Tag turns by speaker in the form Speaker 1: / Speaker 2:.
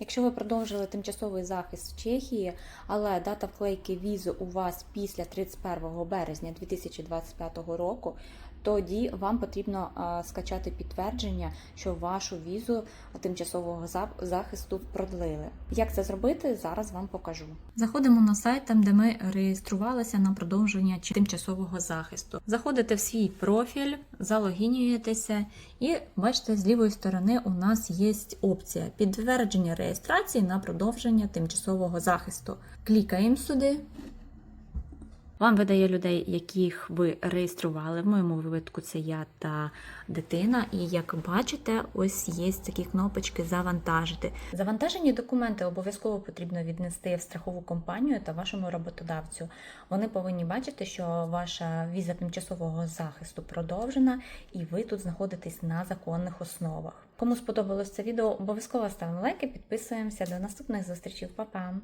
Speaker 1: Якщо ви продовжили тимчасовий захист в Чехії, але дата вклейки візи у вас після 31 березня 2025 року, тоді вам потрібно скачати підтвердження, що вашу візу тимчасового захисту продлили. Як це зробити, зараз вам покажу. Заходимо на сайт, там де ми реєструвалися на продовження тимчасового захисту. Заходите в свій профіль, залогінюєтеся, і бачите, з лівої сторони у нас є опція підтвердження реєстрації на продовження тимчасового захисту. Клікаємо сюди. Вам видає людей, яких ви реєстрували. В моєму випадку це я та дитина. І як бачите, ось є такі кнопочки Завантажити. Завантажені документи обов'язково потрібно віднести в страхову компанію та вашому роботодавцю. Вони повинні бачити, що ваша віза тимчасового захисту продовжена, і ви тут знаходитесь на законних основах. Кому сподобалось це відео, обов'язково ставимо лайки, підписуємося. До наступних зустрічей, Па-па!